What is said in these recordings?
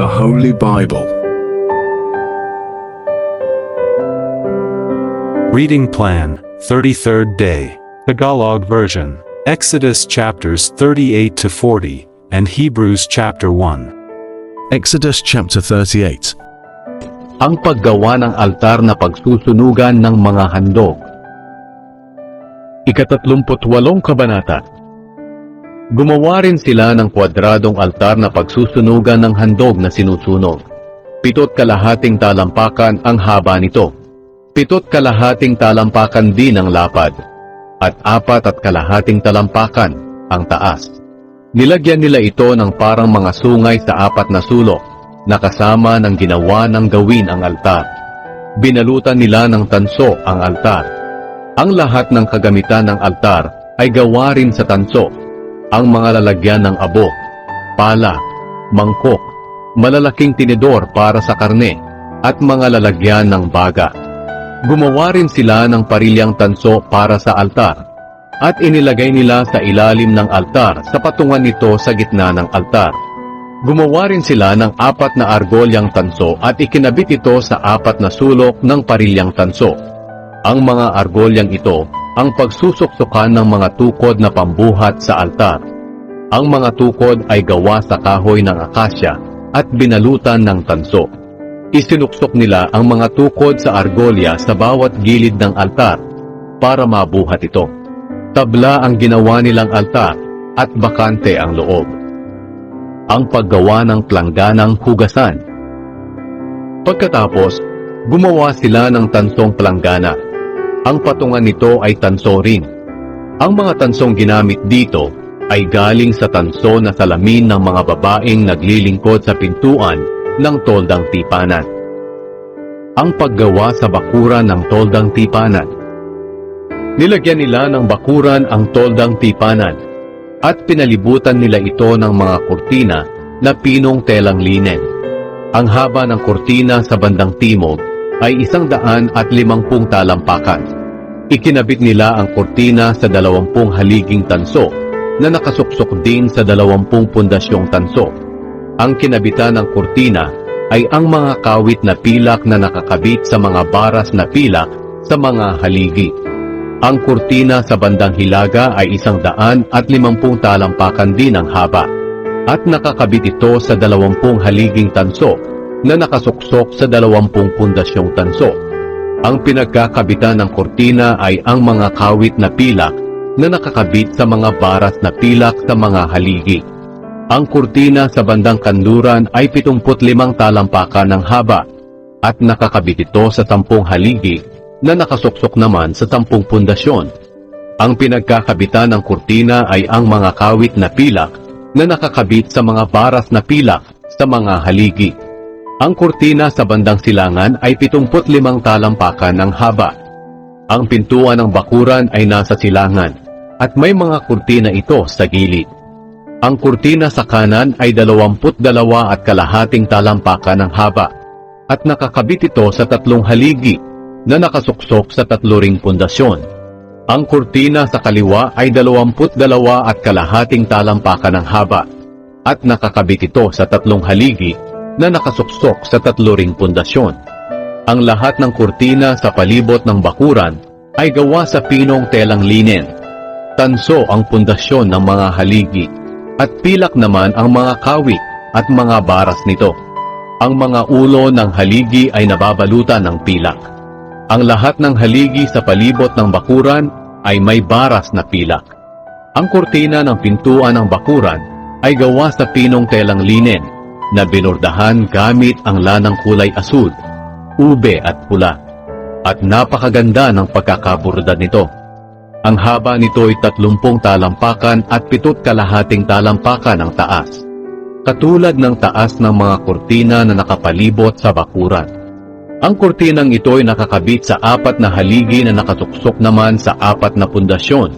the Holy Bible. Reading Plan, 33rd Day, Tagalog Version, Exodus chapters 38 to 40, and Hebrews chapter 1. Exodus chapter 38. ang paggawa ng altar na pagsusunugan ng mga handog. Ikatatlumputwalong kabanata Gumawa rin sila ng kwadradong altar na pagsusunugan ng handog na sinusunog. Pitot kalahating talampakan ang haba nito. Pitot kalahating talampakan din ang lapad. At apat at kalahating talampakan ang taas. Nilagyan nila ito ng parang mga sungay sa apat na sulok na kasama ng ginawa ng gawin ang altar. Binalutan nila ng tanso ang altar. Ang lahat ng kagamitan ng altar ay gawa rin sa tanso. Ang mga lalagyan ng abo, pala, mangkok, malalaking tinidor para sa karne, at mga lalagyan ng baga. Gumawa rin sila ng parilyang tanso para sa altar, at inilagay nila sa ilalim ng altar sa patungan nito sa gitna ng altar. Gumawa rin sila ng apat na argolyang tanso at ikinabit ito sa apat na sulok ng parilyang tanso. Ang mga argolyang ito ang pagsusuksukan ng mga tukod na pambuhat sa altar. Ang mga tukod ay gawa sa kahoy ng akasya at binalutan ng tanso. Isinuksok nila ang mga tukod sa argolya sa bawat gilid ng altar para mabuhat ito. Tabla ang ginawa nilang altar at bakante ang loob ang paggawa ng plangganang hugasan. Pagkatapos, gumawa sila ng tansong planggana. Ang patungan nito ay tanso rin. Ang mga tansong ginamit dito ay galing sa tanso na salamin ng mga babaeng naglilingkod sa pintuan ng toldang tipanan. Ang paggawa sa bakuran ng toldang tipanan. Nilagyan nila ng bakuran ang toldang tipanan at pinalibutan nila ito ng mga kurtina na pinong telang linen. Ang haba ng kurtina sa bandang timog ay isang daan at limangpung talampakan. Ikinabit nila ang kurtina sa dalawampung haliging tanso na nakasuksok din sa dalawampung pundasyong tanso. Ang kinabitan ng kurtina ay ang mga kawit na pilak na nakakabit sa mga baras na pilak sa mga haligi. Ang kurtina sa bandang hilaga ay isang daan at limampung talampakan din ang haba at nakakabit ito sa dalawampung haliging tanso na nakasuksok sa dalawampung pundasyong tanso. Ang pinagkakabitan ng kurtina ay ang mga kawit na pilak na nakakabit sa mga baras na pilak sa mga haligi. Ang kurtina sa bandang kanluran ay 75 talampakan ng haba at nakakabit ito sa tampung haligi na nakasuksok naman sa tampung pundasyon. Ang pinagkakabitan ng kurtina ay ang mga kawit na pilak na nakakabit sa mga baras na pilak sa mga haligi. Ang kurtina sa bandang silangan ay 75 talampakan ng haba. Ang pintuan ng bakuran ay nasa silangan at may mga kurtina ito sa gilid. Ang kurtina sa kanan ay 22 at kalahating talampakan ng haba at nakakabit ito sa tatlong haligi na nakasuksok sa tatlo ring pundasyon. Ang kurtina sa kaliwa ay 22 at kalahating talampakan ng haba at nakakabit ito sa tatlong haligi na nakasuksok sa tatlo ring pundasyon. Ang lahat ng kurtina sa palibot ng bakuran ay gawa sa pinong telang linen. Tanso ang pundasyon ng mga haligi at pilak naman ang mga kawit at mga baras nito. Ang mga ulo ng haligi ay nababalutan ng pilak. Ang lahat ng haligi sa palibot ng bakuran ay may baras na pilak. Ang kurtina ng pintuan ng bakuran ay gawa sa pinong telang linen na binurdahan gamit ang lanang kulay asul, ube at pula. At napakaganda ng pagkakaburda nito. Ang haba nito ay 30 talampakan at pitot kalahating talampakan ang taas. Katulad ng taas ng mga kurtina na nakapalibot sa bakuran. Ang kurtinang ito ay nakakabit sa apat na haligi na nakatuksok naman sa apat na pundasyon.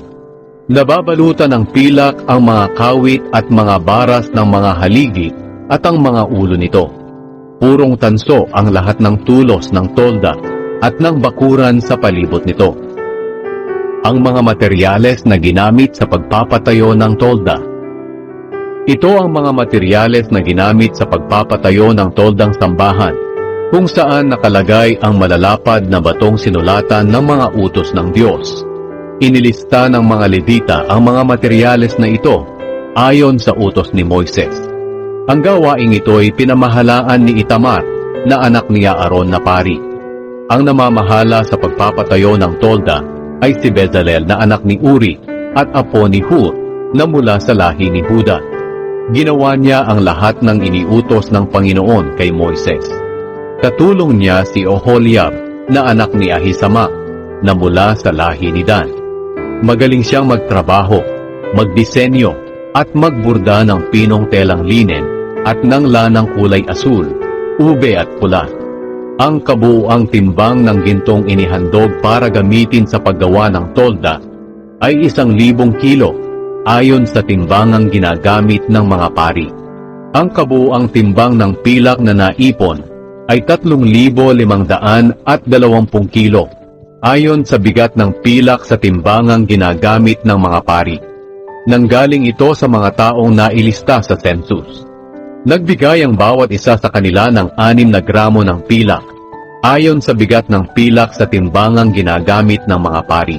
Nababalutan ng pilak ang mga kawit at mga baras ng mga haligi at ang mga ulo nito. Purong tanso ang lahat ng tulos ng tolda at ng bakuran sa palibot nito. Ang mga materyales na ginamit sa pagpapatayo ng tolda. Ito ang mga materyales na ginamit sa pagpapatayo ng toldang sambahan, kung saan nakalagay ang malalapad na batong sinulatan ng mga utos ng Diyos. Inilista ng mga Levita ang mga materyales na ito ayon sa utos ni Moises. Ang gawaing ito ay pinamahalaan ni Itamar na anak ni Aaron na pari. Ang namamahala sa pagpapatayo ng tolda ay si Bezalel na anak ni Uri at apo ni Hur na mula sa lahi ni Huda. Ginawa niya ang lahat ng iniutos ng Panginoon kay Moises. Katulong niya si Oholiab na anak ni Ahisama na mula sa lahi ni Dan. Magaling siyang magtrabaho, magdisenyo at magburda ng pinong telang linen at ng lanang kulay asul, ube at pula. Ang kabuuang timbang ng gintong inihandog para gamitin sa paggawa ng tolda ay isang libong kilo ayon sa timbangang ginagamit ng mga pari. Ang kabuuang timbang ng pilak na naipon ay 3,500 at 20 kilo ayon sa bigat ng pilak sa timbangang ginagamit ng mga pari. Nanggaling ito sa mga taong nailista sa census. Nagbigay ang bawat isa sa kanila ng 6 na gramo ng pilak ayon sa bigat ng pilak sa timbangang ginagamit ng mga pari.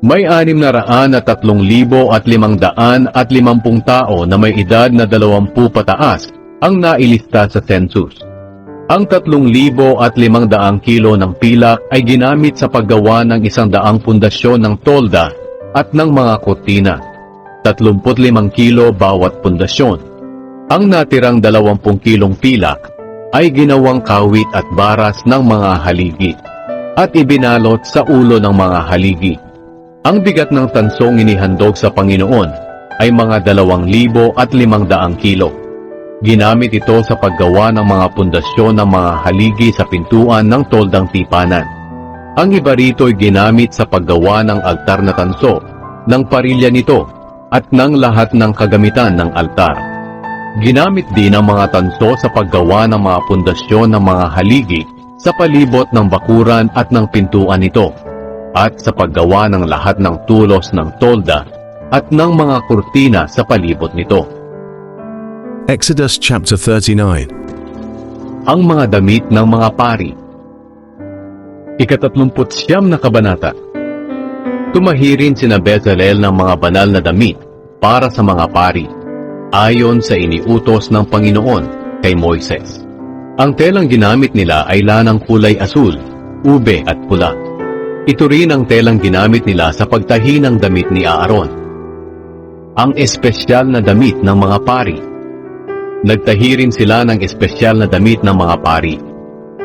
May anim na raan at tatlong libo at limang daan at limampung tao na may edad na dalawampu pataas ang nailista sa census. Ang tatlong libo at limang daang kilo ng pilak ay ginamit sa paggawa ng isang daang pundasyon ng tolda at ng mga kortina. 35 kilo bawat pundasyon. Ang natirang 20 kilong pilak ay ginawang kawit at baras ng mga haligi at ibinalot sa ulo ng mga haligi. Ang bigat ng tansong inihandog sa Panginoon ay mga dalawang libo at limang daang kilo. Ginamit ito sa paggawa ng mga pundasyon ng mga haligi sa pintuan ng toldang tipanan. Ang iba rito ay ginamit sa paggawa ng altar na tanso, ng parilya nito, at ng lahat ng kagamitan ng altar. Ginamit din ang mga tanso sa paggawa ng mga pundasyon ng mga haligi sa palibot ng bakuran at ng pintuan nito at sa paggawa ng lahat ng tulos ng tolda at ng mga kurtina sa palibot nito. Exodus chapter 39. Ang mga damit ng mga pari. Ikatatlumput siyam na kabanata. Tumahirin sina Bezalel ng mga banal na damit para sa mga pari, ayon sa iniutos ng Panginoon kay Moises. Ang telang ginamit nila ay lanang kulay asul, ube at pula. Ito rin ang telang ginamit nila sa pagtahi ng damit ni Aaron. Ang espesyal na damit ng mga pari. Nagtahi rin sila ng espesyal na damit ng mga pari.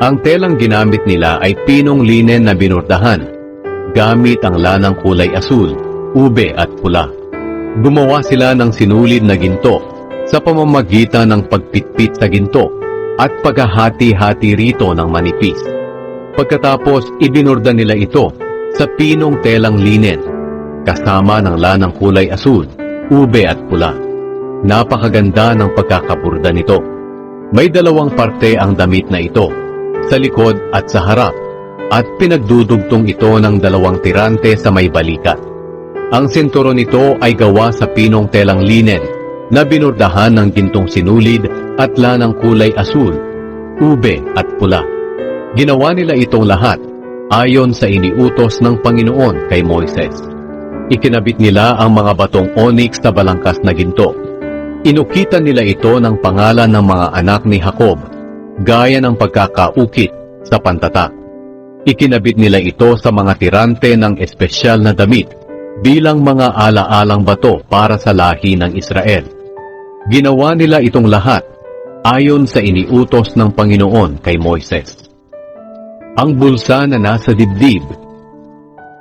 Ang telang ginamit nila ay pinong linen na binurdahan, gamit ang lanang kulay asul, ube at pula. Gumawa sila ng sinulid na ginto sa pamamagitan ng pagpitpit sa ginto at paghahati-hati rito ng manipis. Pagkatapos, ibinurda nila ito sa pinong telang linen, kasama ng lanang kulay asul, ube at pula. Napakaganda ng pagkakaburda nito. May dalawang parte ang damit na ito, sa likod at sa harap, at pinagdudugtong ito ng dalawang tirante sa may balikat. Ang senturo nito ay gawa sa pinong telang linen na binurdahan ng gintong sinulid at lanang kulay asul, ube at pula. Ginawa nila itong lahat ayon sa iniutos ng Panginoon kay Moises. Ikinabit nila ang mga batong onyx na balangkas na ginto. Inukitan nila ito ng pangalan ng mga anak ni Jacob, gaya ng pagkakaukit sa pantatak. Ikinabit nila ito sa mga tirante ng espesyal na damit bilang mga ala-alang bato para sa lahi ng Israel. Ginawa nila itong lahat ayon sa iniutos ng Panginoon kay Moises. Ang bulsa na nasa dibdib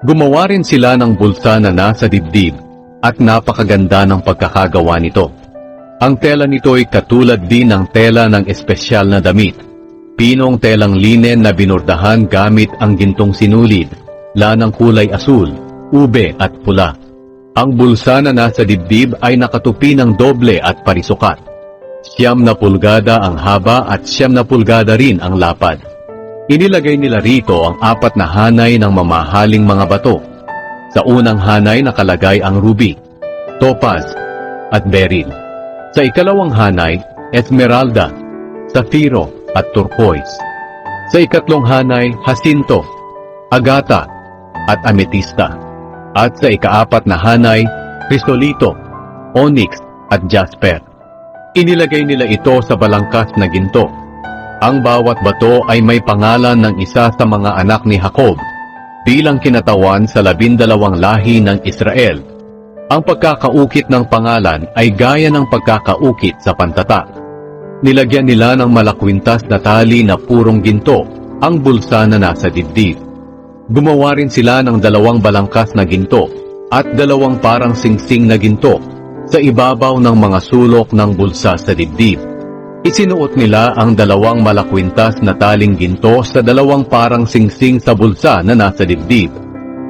Gumawa rin sila ng bulsa na nasa dibdib at napakaganda ng pagkakagawa nito. Ang tela nito ay katulad din ng tela ng espesyal na damit. Pinong telang linen na binurdahan gamit ang gintong sinulid, lanang kulay asul, ube at pula. Ang bulsa na nasa dibdib ay nakatupi ng doble at parisukat. Siyam na pulgada ang haba at siyam na pulgada rin ang lapad. Inilagay nila rito ang apat na hanay ng mamahaling mga bato. Sa unang hanay nakalagay ang ruby, topaz, at beryl. Sa ikalawang hanay, esmeralda, safiro at turquoise. Sa ikatlong hanay, jacinto, agata at ametista. At sa ikaapat na hanay, krisolito, onyx at jasper. Inilagay nila ito sa balangkas na ginto. Ang bawat bato ay may pangalan ng isa sa mga anak ni Jacob bilang kinatawan sa labindalawang lahi ng Israel. Ang pagkakaukit ng pangalan ay gaya ng pagkakaukit sa pantata. Nilagyan nila ng malakwintas na tali na purong ginto ang bulsa na nasa dibdib. Gumawa rin sila ng dalawang balangkas na ginto at dalawang parang singsing na ginto sa ibabaw ng mga sulok ng bulsa sa dibdib. Isinuot nila ang dalawang malakwintas na taling ginto sa dalawang parang singsing sa bulsa na nasa dibdib.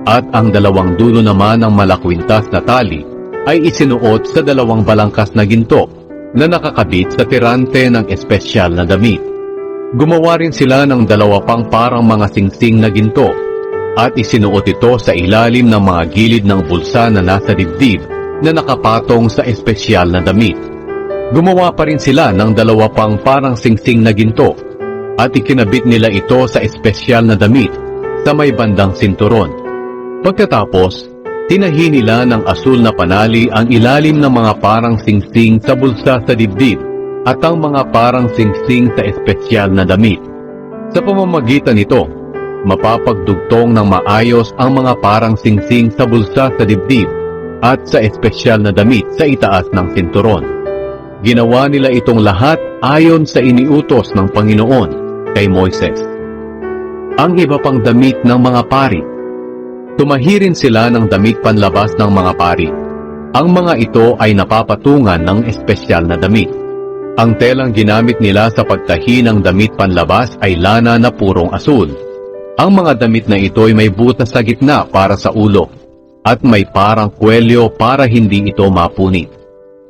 At ang dalawang dulo naman ng malakwintas na tali ay isinuot sa dalawang balangkas na ginto na nakakabit sa tirante ng espesyal na damit. Gumawa rin sila ng dalawa pang parang mga singsing na ginto at isinuot ito sa ilalim ng mga gilid ng bulsa na nasa dibdib na nakapatong sa espesyal na damit. Gumawa pa rin sila ng dalawa pang parang singsing na ginto at ikinabit nila ito sa espesyal na damit sa may bandang sinturon. Pagkatapos, tinahi nila ng asul na panali ang ilalim ng mga parang singsing sa bulsa sa dibdib at ang mga parang singsing sa espesyal na damit. Sa pamamagitan nito, mapapagdugtong ng maayos ang mga parang singsing sa bulsa sa dibdib at sa espesyal na damit sa itaas ng sinturon. Ginawa nila itong lahat ayon sa iniutos ng Panginoon kay Moises. Ang iba pang damit ng mga pari. Tumahirin sila ng damit panlabas ng mga pari. Ang mga ito ay napapatungan ng espesyal na damit. Ang telang ginamit nila sa pagtahi ng damit panlabas ay lana na purong asul. Ang mga damit na ito ay may butas sa gitna para sa ulo at may parang kwelyo para hindi ito mapunit.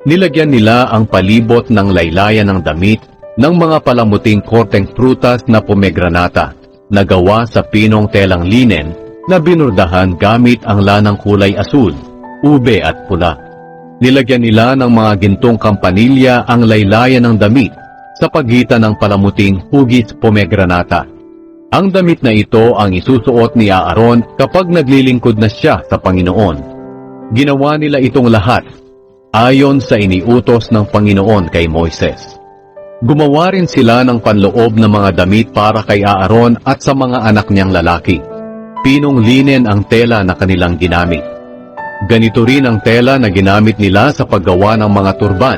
Nilagyan nila ang palibot ng laylayan ng damit ng mga palamuting korteng prutas na pomegranata na gawa sa pinong telang linen na binurdahan gamit ang lanang kulay asul, ube at pula. Nilagyan nila ng mga gintong kampanilya ang laylayan ng damit sa pagitan ng palamuting hugis pomegranata. Ang damit na ito ang isusuot ni Aaron kapag naglilingkod na siya sa Panginoon. Ginawa nila itong lahat ayon sa iniutos ng Panginoon kay Moises. Gumawa rin sila ng panloob na mga damit para kay Aaron at sa mga anak niyang lalaki. Pinong linen ang tela na kanilang ginamit. Ganito rin ang tela na ginamit nila sa paggawa ng mga turban,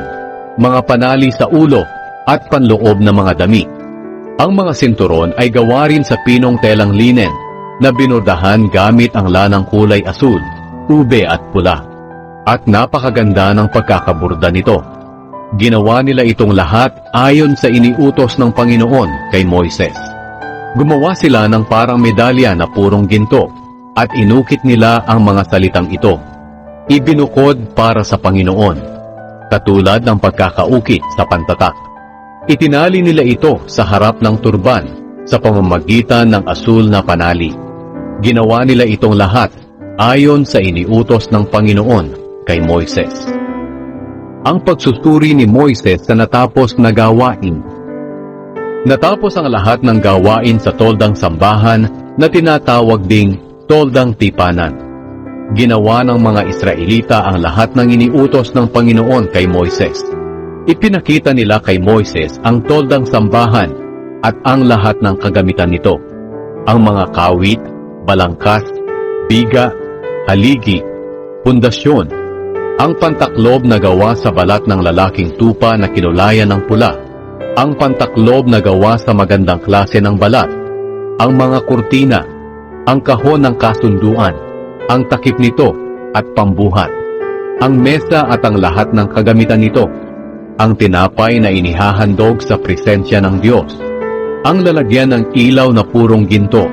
mga panali sa ulo at panloob na mga damit. Ang mga sinturon ay gawa rin sa pinong telang linen na binordahan gamit ang lanang kulay asul, ube at pula. At napakaganda ng pagkakaburda nito. Ginawa nila itong lahat ayon sa iniutos ng Panginoon kay Moises. Gumawa sila ng parang medalya na purong ginto at inukit nila ang mga salitang ito. Ibinukod para sa Panginoon, katulad ng pagkakaukit sa pantatak. Itinali nila ito sa harap ng turban sa pamamagitan ng asul na panali. Ginawa nila itong lahat ayon sa iniutos ng Panginoon kay Moises. Ang pagsusuri ni Moises sa natapos na gawain. Natapos ang lahat ng gawain sa toldang sambahan na tinatawag ding toldang tipanan. Ginawa ng mga Israelita ang lahat ng iniutos ng Panginoon kay Moises. Ipinakita nila kay Moises ang toldang sambahan at ang lahat ng kagamitan nito. Ang mga kawit, balangkas, biga, haligi, pundasyon, ang pantaklob na gawa sa balat ng lalaking tupa na kinulayan ng pula, ang pantaklob na gawa sa magandang klase ng balat, ang mga kurtina, ang kahon ng kasunduan, ang takip nito at pambuhat, ang mesa at ang lahat ng kagamitan nito, ang tinapay na inihahandog sa presensya ng Diyos, ang lalagyan ng ilaw na purong ginto,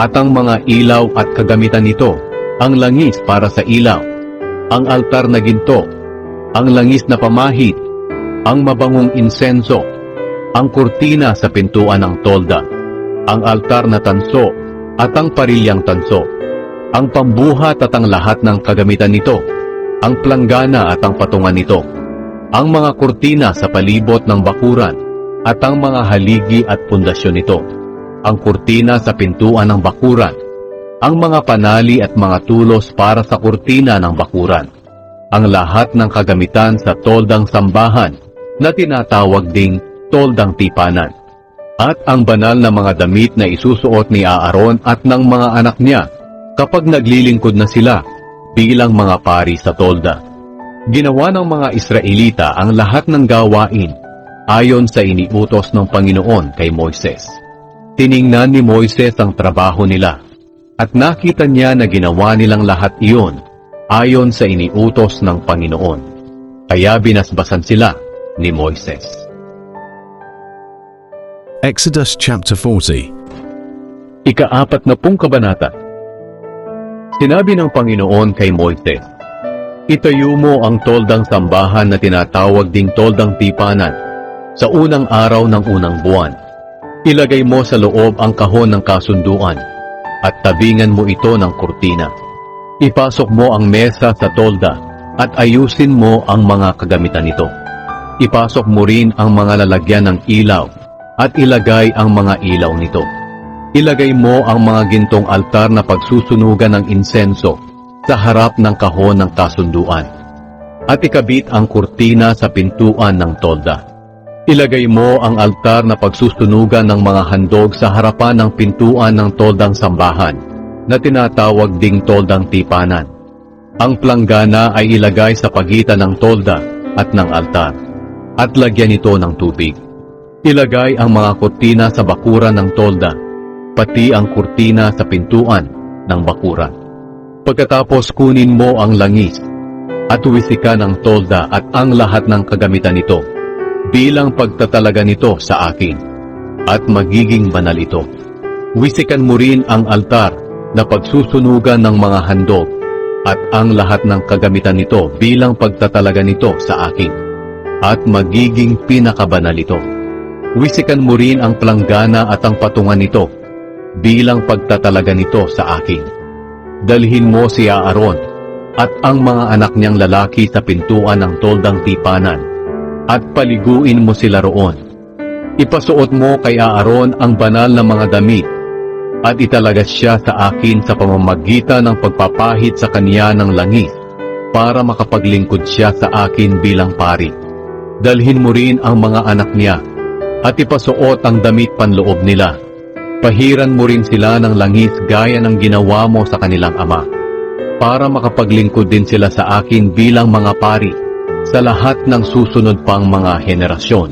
at ang mga ilaw at kagamitan nito, ang langis para sa ilaw, ang altar na ginto, ang langis na pamahid, ang mabangong insenso, ang kurtina sa pintuan ng tolda, ang altar na tanso at ang parilyang tanso, ang pambuhat at ang lahat ng kagamitan nito, ang planggana at ang patungan nito, ang mga kurtina sa palibot ng bakuran at ang mga haligi at pundasyon nito, ang kurtina sa pintuan ng bakuran, ang mga panali at mga tulos para sa kurtina ng bakuran, ang lahat ng kagamitan sa toldang sambahan na tinatawag ding toldang tipanan, at ang banal na mga damit na isusuot ni Aaron at ng mga anak niya kapag naglilingkod na sila bilang mga pari sa tolda. Ginawa ng mga Israelita ang lahat ng gawain ayon sa iniutos ng Panginoon kay Moises. Tiningnan ni Moises ang trabaho nila at nakita niya na ginawa nilang lahat iyon ayon sa iniutos ng Panginoon. Kaya binasbasan sila ni Moises. Exodus chapter 40. Ikaapat na pong kabanata. Sinabi ng Panginoon kay Moises, Itayo mo ang toldang sambahan na tinatawag ding toldang tipanan sa unang araw ng unang buwan. Ilagay mo sa loob ang kahon ng kasunduan at tabingan mo ito ng kurtina. Ipasok mo ang mesa sa tolda at ayusin mo ang mga kagamitan nito. Ipasok mo rin ang mga lalagyan ng ilaw at ilagay ang mga ilaw nito. Ilagay mo ang mga gintong altar na pagsusunugan ng insenso sa harap ng kahon ng kasunduan. At ikabit ang kurtina sa pintuan ng tolda. Ilagay mo ang altar na pagsusunugan ng mga handog sa harapan ng pintuan ng toldang sambahan na tinatawag ding toldang tipanan. Ang planggana ay ilagay sa pagitan ng tolda at ng altar at lagyan ito ng tubig. Ilagay ang mga kurtina sa bakuran ng tolda, pati ang kurtina sa pintuan ng bakuran. Pagkatapos kunin mo ang langis at wisikan ang tolda at ang lahat ng kagamitan nito bilang pagtatalaga nito sa akin at magiging banal ito. Wisikan mo rin ang altar na pagsusunugan ng mga handog at ang lahat ng kagamitan nito bilang pagtatalaga nito sa akin at magiging pinakabanal ito. Wisikan mo rin ang planggana at ang patungan nito bilang pagtatalaga nito sa akin. Dalhin mo si Aaron at ang mga anak niyang lalaki sa pintuan ng toldang tipanan at paliguin mo sila roon. Ipasuot mo kay Aaron ang banal na mga damit at italaga siya sa akin sa pamamagitan ng pagpapahid sa kanya ng langis para makapaglingkod siya sa akin bilang pari. Dalhin mo rin ang mga anak niya at ipasuot ang damit panloob nila. Pahiran mo rin sila ng langis gaya ng ginawa mo sa kanilang ama para makapaglingkod din sila sa akin bilang mga pari sa lahat ng susunod pang mga henerasyon.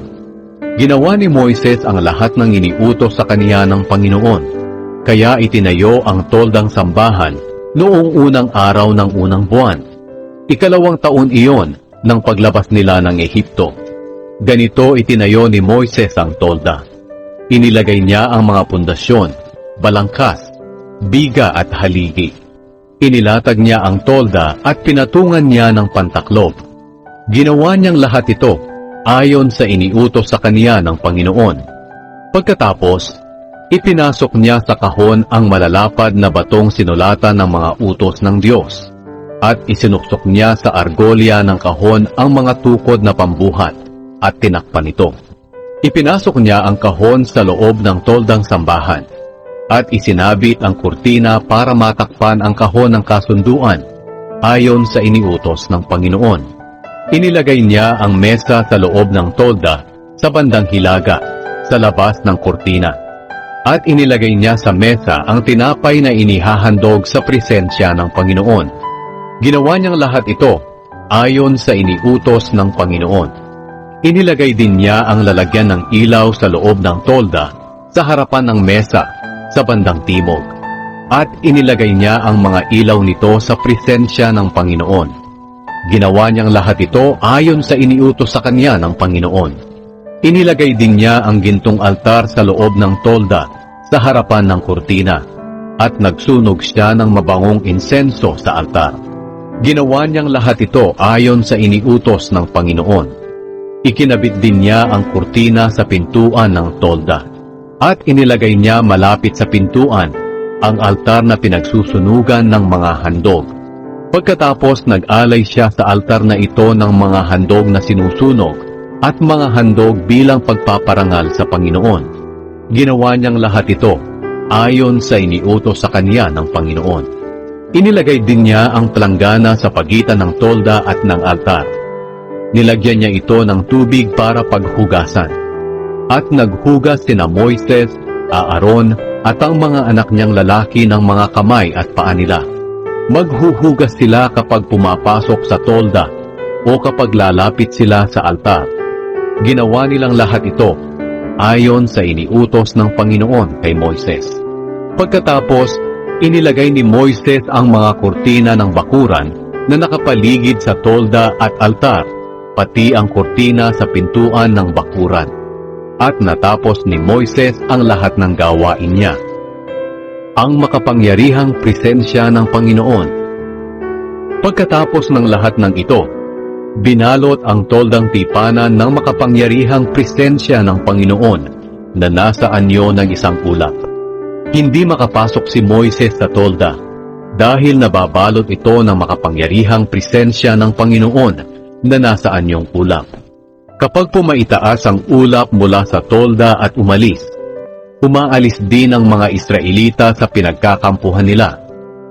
Ginawa ni Moises ang lahat ng iniutos sa kaniya ng Panginoon, kaya itinayo ang toldang sambahan noong unang araw ng unang buwan. Ikalawang taon iyon ng paglabas nila ng Ehipto. Ganito itinayo ni Moises ang tolda. Inilagay niya ang mga pundasyon, balangkas, biga at haligi. Inilatag niya ang tolda at pinatungan niya ng pantaklob. Ginawa niyang lahat ito ayon sa iniutos sa kaniya ng Panginoon. Pagkatapos, ipinasok niya sa kahon ang malalapad na batong sinulatan ng mga utos ng Diyos at isinuksok niya sa argolya ng kahon ang mga tukod na pambuhat at tinakpan ito. Ipinasok niya ang kahon sa loob ng toldang sambahan at isinabit ang kurtina para matakpan ang kahon ng kasunduan ayon sa iniutos ng Panginoon. Inilagay niya ang mesa sa loob ng tolda sa bandang hilaga sa labas ng kurtina at inilagay niya sa mesa ang tinapay na inihahandog sa presensya ng Panginoon. Ginawa niyang lahat ito ayon sa iniutos ng Panginoon. Inilagay din niya ang lalagyan ng ilaw sa loob ng tolda sa harapan ng mesa sa bandang timog. At inilagay niya ang mga ilaw nito sa presensya ng Panginoon. Ginawa niyang lahat ito ayon sa iniutos sa kanya ng Panginoon. Inilagay din niya ang gintong altar sa loob ng tolda sa harapan ng kurtina at nagsunog siya ng mabangong insenso sa altar. Ginawa niyang lahat ito ayon sa iniutos ng Panginoon. Ikinabit din niya ang kurtina sa pintuan ng tolda at inilagay niya malapit sa pintuan ang altar na pinagsusunugan ng mga handog Pagkatapos nag-alay siya sa altar na ito ng mga handog na sinusunog at mga handog bilang pagpaparangal sa Panginoon. Ginawa niyang lahat ito ayon sa iniutos sa kanya ng Panginoon. Inilagay din niya ang planggana sa pagitan ng tolda at ng altar. Nilagyan niya ito ng tubig para paghugasan. At naghugas sina Moises, Aaron, at ang mga anak niyang lalaki ng mga kamay at paa nila. Maghuhugas sila kapag pumapasok sa tolda o kapag lalapit sila sa altar. Ginawa nilang lahat ito ayon sa iniutos ng Panginoon kay Moises. Pagkatapos, inilagay ni Moises ang mga kurtina ng bakuran na nakapaligid sa tolda at altar, pati ang kurtina sa pintuan ng bakuran. At natapos ni Moises ang lahat ng gawain niya. Ang makapangyarihang presensya ng Panginoon. Pagkatapos ng lahat ng ito, binalot ang toldang tipanan ng makapangyarihang presensya ng Panginoon na nasa anyo ng isang ulap. Hindi makapasok si Moises sa tolda dahil nababalot ito ng makapangyarihang presensya ng Panginoon na nasa anyong ulap. Kapag pumaitaas ang ulap mula sa tolda at umalis, umaalis din ang mga Israelita sa pinagkakampuhan nila.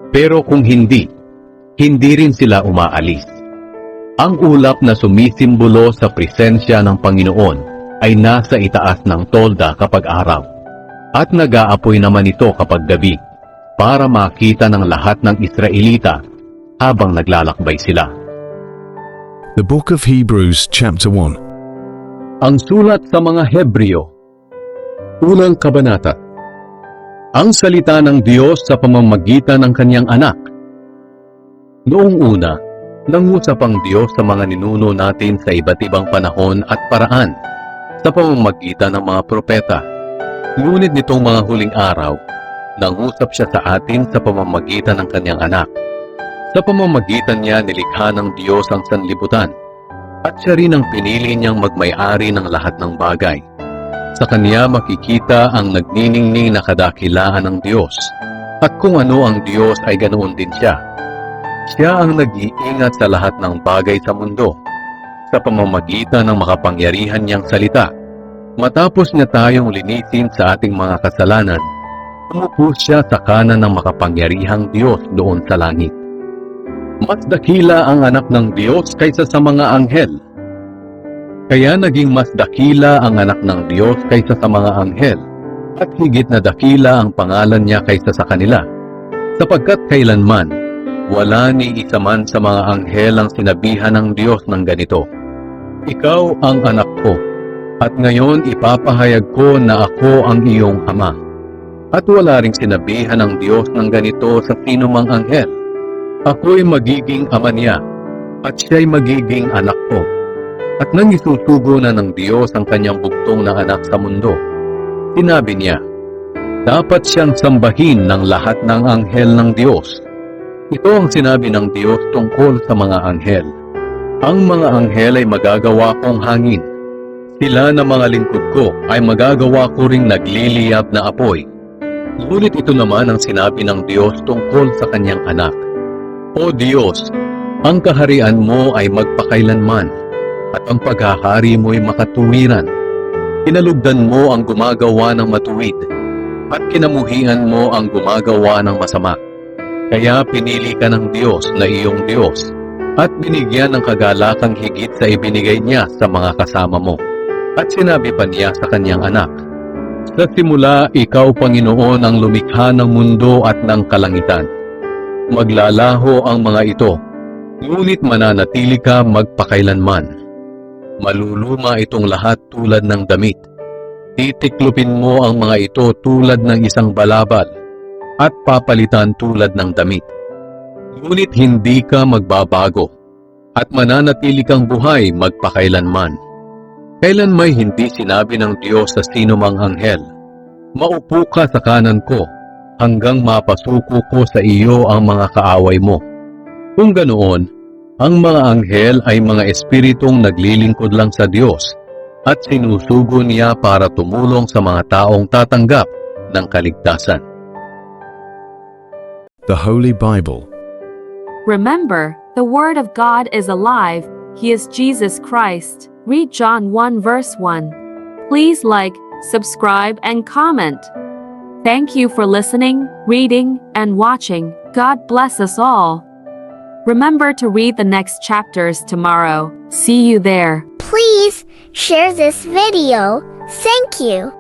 Pero kung hindi, hindi rin sila umaalis. Ang ulap na sumisimbolo sa presensya ng Panginoon ay nasa itaas ng tolda kapag araw at nag-aapoy naman ito kapag gabi para makita ng lahat ng Israelita habang naglalakbay sila. The Book of Hebrews, chapter 1. Ang sulat sa mga Hebreo Unang Kabanata Ang salita ng Diyos sa pamamagitan ng kanyang anak Noong una, nangusap ang Diyos sa mga ninuno natin sa iba't ibang panahon at paraan sa pamamagitan ng mga propeta. Ngunit nitong mga huling araw, nangusap siya sa atin sa pamamagitan ng kanyang anak. Sa pamamagitan niya nilikha ng Diyos ang sanlibutan at siya rin ang pinili niyang magmay-ari ng lahat ng bagay. Sa kanya makikita ang nagniningning na kadakilaan ng Diyos at kung ano ang Diyos ay ganoon din siya. Siya ang nag-iingat sa lahat ng bagay sa mundo sa pamamagitan ng makapangyarihan niyang salita. Matapos niya tayong linisin sa ating mga kasalanan, umupo siya sa kanan ng makapangyarihang Diyos doon sa langit. Mas dakila ang anak ng Diyos kaysa sa mga anghel. Kaya naging mas dakila ang anak ng Diyos kaysa sa mga anghel, at higit na dakila ang pangalan niya kaysa sa kanila. Sapagkat kailanman, wala ni isa man sa mga anghel ang sinabihan ng Diyos ng ganito, Ikaw ang anak ko, at ngayon ipapahayag ko na ako ang iyong ama. At wala ring sinabihan ng Diyos ng ganito sa sino mang anghel. Ako'y magiging ama niya, at siya'y magiging anak ko. At nang isusugo na ng Diyos ang kanyang bugtong na anak sa mundo, sinabi niya, dapat siyang sambahin ng lahat ng anghel ng Diyos. Ito ang sinabi ng Diyos tungkol sa mga anghel. Ang mga anghel ay magagawa kong hangin. Sila na mga lingkod ko ay magagawa ko ring nagliliyab na apoy. Ngunit ito naman ang sinabi ng Diyos tungkol sa kanyang anak. O Diyos, ang kaharian mo ay magpakailanman at ang paghahari mo ay makatuwiran. Kinalugdan mo ang gumagawa ng matuwid at kinamuhian mo ang gumagawa ng masama. Kaya pinili ka ng Diyos na iyong Diyos at binigyan ng kagalakang higit sa ibinigay niya sa mga kasama mo. At sinabi pa niya sa kanyang anak, Sa simula, ikaw, Panginoon, ang lumikha ng mundo at ng kalangitan. Maglalaho ang mga ito, ngunit mananatili ka magpakailanman. Maluluma itong lahat tulad ng damit. Titiklupin mo ang mga ito tulad ng isang balabal at papalitan tulad ng damit. Ngunit hindi ka magbabago at mananatili kang buhay magpakailanman. Kailan may hindi sinabi ng Diyos sa sino mang anghel, Maupo ka sa kanan ko hanggang mapasuko ko sa iyo ang mga kaaway mo. Kung ganoon, ang mga anghel ay mga espiritong naglilingkod lang sa Diyos at sinusugo niya para tumulong sa mga taong tatanggap ng kaligtasan. The Holy Bible. Remember, the Word of God is alive, He is Jesus Christ. Read John 1 verse 1. Please like, subscribe, and comment. Thank you for listening, reading, and watching. God bless us all. Remember to read the next chapters tomorrow. See you there. Please share this video. Thank you.